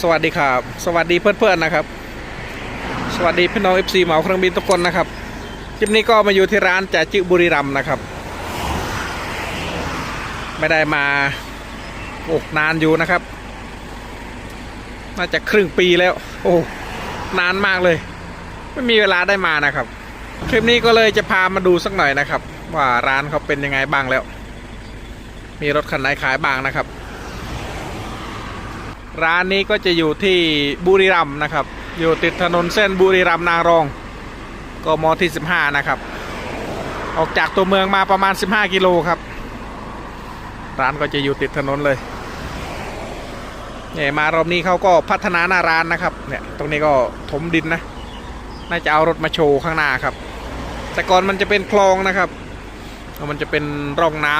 สวัสดีครับ สวัสดีเพื่อนๆนะครับ สวัสดีพี่น้อง FC เหมาเครื่องบินทุกคนนะครับคลิปนี้ก็มาอยู่ที่ร้านจ่าจิบุรีรัมนะครับ ไม่ได้มาโอ้นานอยู่นะครับ น่าจะครึ่งปีแล้ว โอ้นานมากเลย ไม่มีเวลาได้มานะครับ คลิปนี้ก็เลยจะพามาดูสักหน่อยนะครับ ว่าร้านเขาเป็นยังไงบ้างแล้ว มีรถคันไหนขายบ้างนะครับ ร้านนี้ก็จะอยู่ที่บุรีรัมย์นะครับ อยู่ติดถนนเส้นบุรีรัมย์นางรองกมที่ 15 นะครับ ออกจากตัวเมืองมาประมาณ 15 กิโลครับ ร้านก็จะอยู่ติดถนนเลยเนี่ยมารอบนี้เขาก็พัฒนาหน้าร้านนะครับเนี่ยตรงนี้ก็ถมดินนะ น่าจะเอารถมาโชว์ข้างหน้าครับ แต่ก่อนมันจะเป็นคลองนะครับแล้วมันจะเป็นร่องน้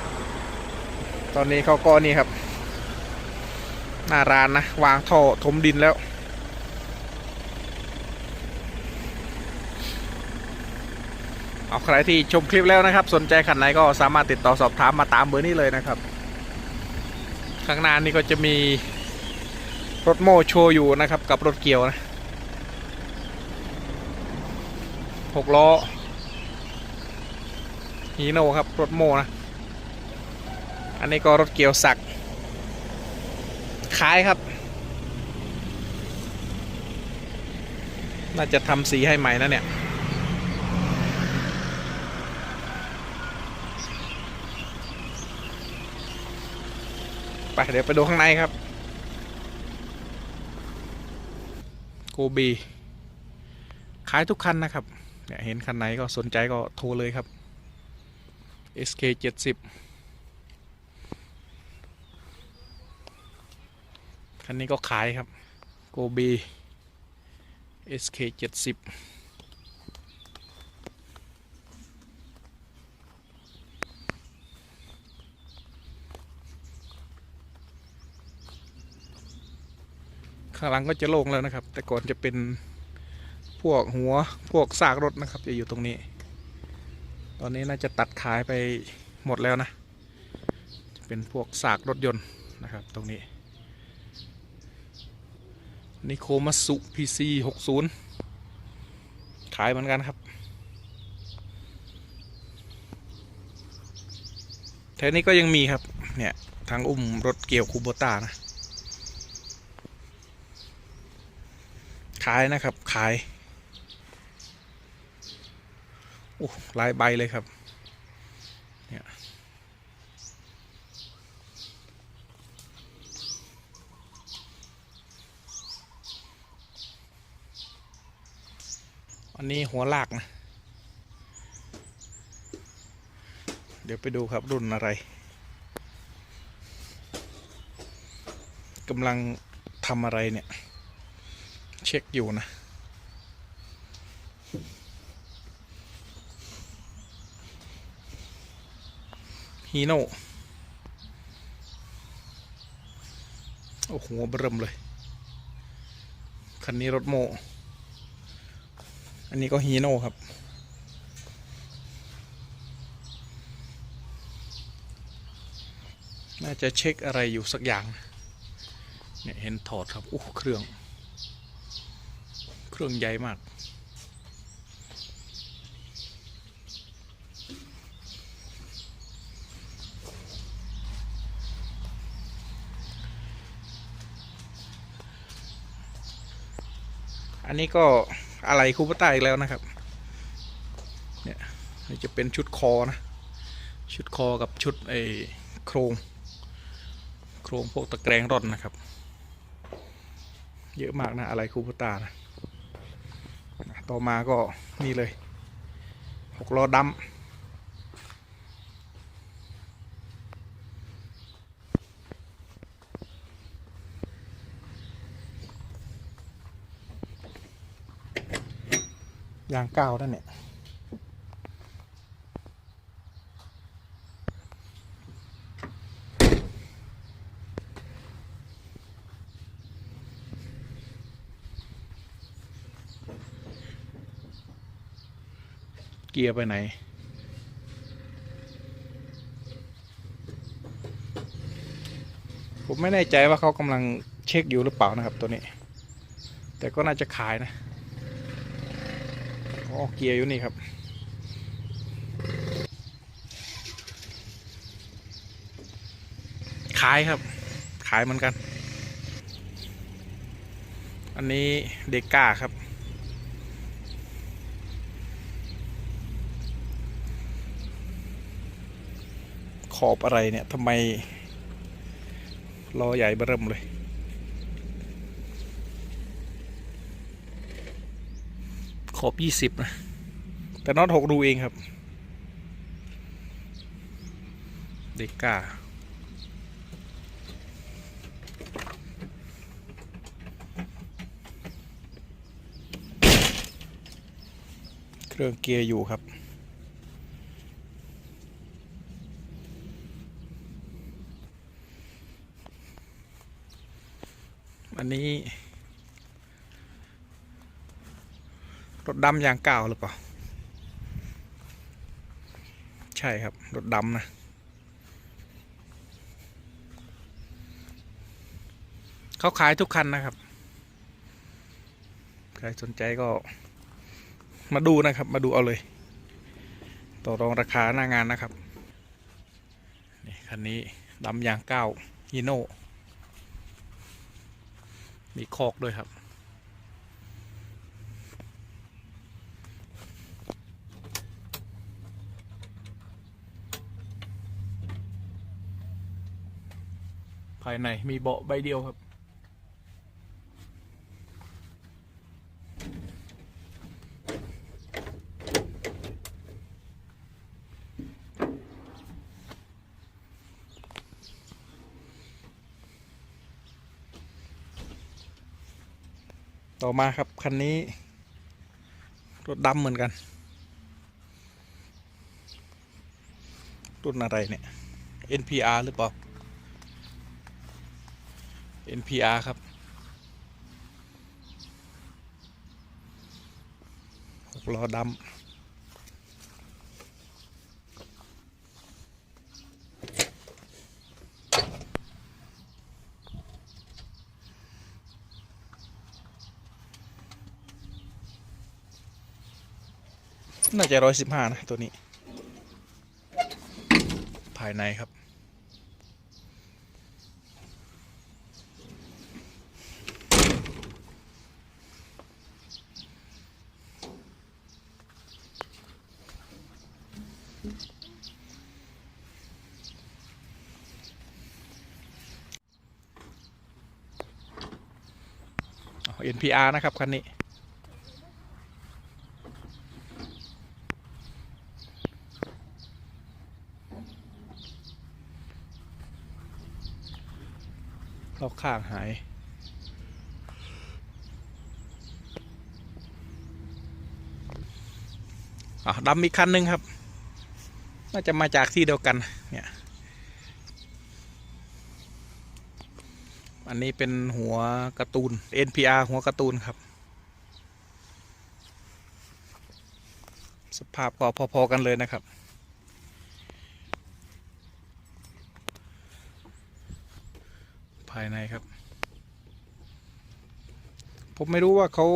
ำตอนนี้เขาก็นี่ครับ หน้าร้านนะ วางท่อถมดินแล้ว เอาใครที่ชมคลิปแล้วนะครับ สนใจคันไหนก็สามารถติดต่อสอบถามมาตามเบอร์นี้เลยนะครับ ข้างหน้านี่ก็จะมีรถโม่โชว์อยู่นะครับกับรถเกี่ยวนะหกล้อฮีโน่ครับ รถโม่นะ อันนี้ก็รถเกี่ยวสัก ขายครับ น่าจะทำสีให้ใหม่นะเนี่ย ไปเดี๋ยวไปดูข้างในครับ โกบี ขายทุกคันนะครับ เนี่ยเห็นคันไหนก็สนใจก็โทรเลยครับ SK 70 คันนี้ก็ขายครับโกบี SK 70ข้างหลังก็จะโล่งแล้วนะครับ แต่ก่อนจะเป็นพวกหัวพวกซากรถนะครับ จะอยู่ตรงนี้ ตอนนี้น่าจะตัดขายไปหมดแล้วนะ จะเป็นพวกซากรถยนต์นะครับ ตรงนี้ นิโคมัสุ PC 60ขายเหมือนกันครับ แถวนี้ก็ยังมีครับ เนี่ย ทางอุ้มรถเกี่ยวคูโบต้านะ ขายนะครับ ขาย โอ้ลายใบเลยครับ เนี่ย อันนี้หัวลากนะ เดี๋ยวไปดูครับรุ่นอะไรกำลังทำอะไรเนี่ย เช็คอยู่นะ ฮีโน่โอ้โหเบิ่มเลย คันนี้รถโม อันนี้ก็ฮีโน่ครับ น่าจะเช็คอะไรอยู่สักอย่าง เนี่ยเห็นถอดครับโอ้เครื่อง เครื่องใหญ่มากอันนี้ก็ อะไรคูปต้าอีกแล้วนะครับ เนี่ยจะเป็นชุดคอนะ ชุดคอกับชุดไอโครง โครงพวกตะแกรงร่อนนะครับ เยอะมากนะอะไรคูปต้านะ ต่อมาก็นี่เลยหกล้อดำ ยางก้าวนั่นเนี่ยเกียร์ไปไหน ผมไม่แน่ใจว่าเขากำลังเช็คอยู่หรือเปล่านะครับตัวนี้ แต่ก็น่าจะขายนะ อ๋อเกียร์อยู่นี่ครับขายครับ ขายเหมือนกัน อันนี้เดก้าครับ ขอบอะไรเนี่ยทำไมล้อใหญ่เบิ่มเลย ขอบยี่สิบนะ แต่น็อตหกดูเองครับ เด็ก้าเครื่องเกียร์อยู่ครับอันนี้ รถดำยางเก่าหรือเปล่า ใช่ครับ รถดำนะ เขาขายทุกคันนะครับ ใครสนใจก็ มาดูนะครับ มาดูเอาเลย ต่อรองราคาหน้างานนะครับ นี่คันนี้ดำยางเก้าฮีโน่มีคอกด้วยครับายในมีเบาะใบเดียวครับ ต่อมาครับ คันนี้ รถดำเหมือนกันรุ่นอะไรเนี่ย NPR หรือเปล่า NPR ครับหกล้อดำน่าจะร้อยสิบห้านะ ตัวนี้ ภายในครับ NPR นะครับคันนี้เราข้างหายดำอีกคันหนึ่งครับ น่าจะมาจากที่เดียวกันเนี่ย อันนี้เป็นหัวการ์ตูน NPR หัวการ์ตูนครับ สภาพก็พอๆกันเลยนะครับ ภายในครับ ผมไม่รู้ว่าเขา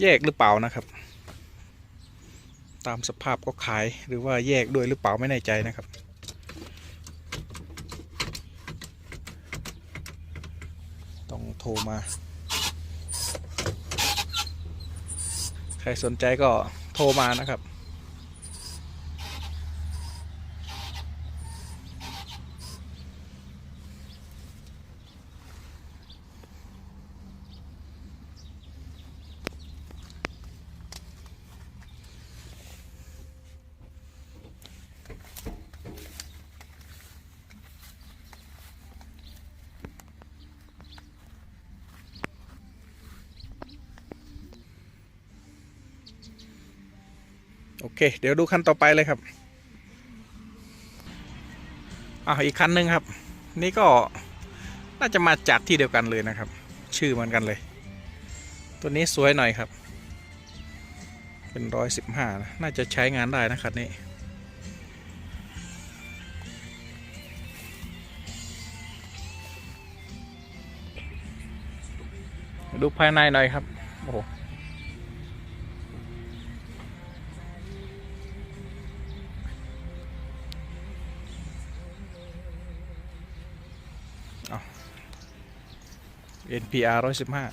แยกหรือเปล่านะครับ ตามสภาพก็ขายหรือว่าแยกด้วยหรือเปล่าไม่แน่ใจนะครับ ต้องโทรมา ใครสนใจก็โทรมานะครับ โอเค เดี๋ยวดูคันต่อไปเลยครับอ้าวอีกคันหนึ่งครับ นี่ก็น่าจะมาจากที่เดียวกันเลยนะครับ ชื่อเหมือนกันเลย ตัวนี้สวยหน่อยครับ เป็นร้อยสิบห้าน่าจะใช้งานได้นะครับนี้ดูภายในหน่อยครับ โอ้ NPR ร้อยสิบห้า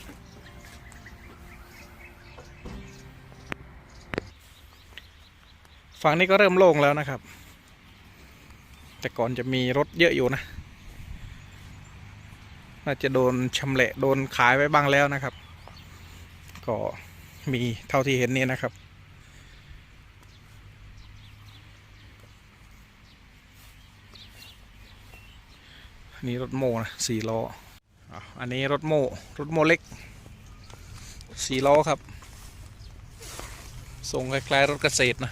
ฝั่งนี้ก็เริ่มโล่งแล้วนะครับ แต่ก่อนจะมีรถเยอะอยู่นะ น่าจะโดนชำแหละโดนขายไปบ้างแล้วนะครับ ก็มีเท่าที่เห็นนี่นะครับนนี้รถโม่นะสี่ล้อ อันนี้รถโม่รถโม่เล็กสี่ล้อครับทรงคล้ายๆรถเกษตรนะ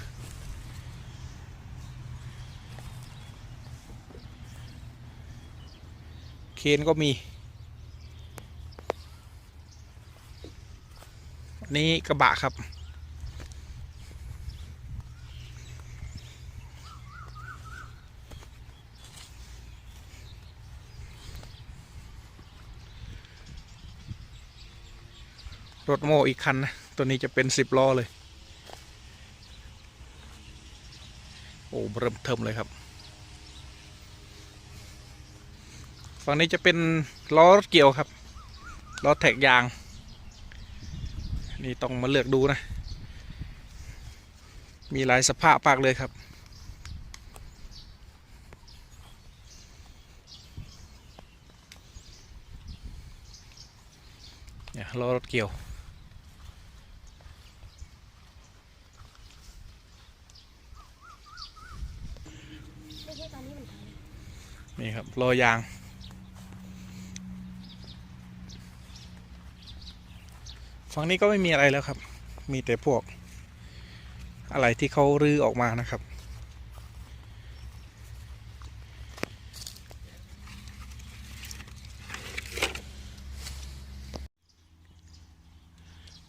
เคนก็มีอันนี้กระบะครับ รถโม่อีกคันนะ ตัวนี้จะเป็นสิบล้อเลย โอ้เริ่มเทิมเลยครับ ฝั่งนี้จะเป็นล้อรถเกี่ยวครับ ล้อแท็กยาง นี่ต้องมาเลือกดูนะ มีหลายสภาพปากเลยครับเนี่ยล้อรถเกี่ยว ไม่ใช่ตอนนี้มันทำ นี่ค รอยาง ฝั่งนี้ก็ไม่มีอะไรแล้วครับ มีแต่พวก อะไรที่เขารื้อออกมานะครับ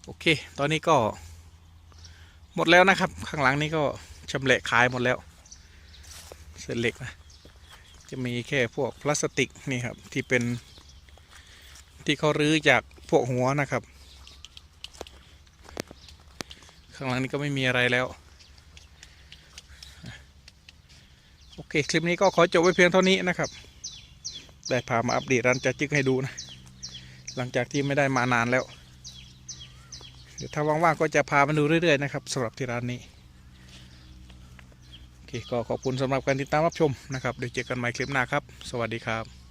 โอเค ตอนนี้ก็ หมดแล้วนะครับ ข้างหลังนี้ก็ชำแหละขายหมดแล้ว เศษเหล็กนะ จะมีแค่พวกพลาสติกนี่ครับที่เป็นที่เขารื้อจากพวกหัวนะครับ ข้างหลังนี้ก็ไม่มีอะไรแล้ว โอเค คลิปนี้ก็ขอจบไว้เพียงเท่านี้นะครับ ได้พามาอัปเดตร้านจัดจึกให้ดูนะ หลังจากที่ไม่ได้มานานแล้ว เดี๋ยวถ้าว่างๆก็จะพามาดูเรื่อยๆนะครับสำหรับที่ร้านนี้ เคก็ขอบคุณสำหรับการติดตามรับชมนะครับเดี๋ยวเจอกันใหม่คลิปหน้าครับ สวัสดีครับ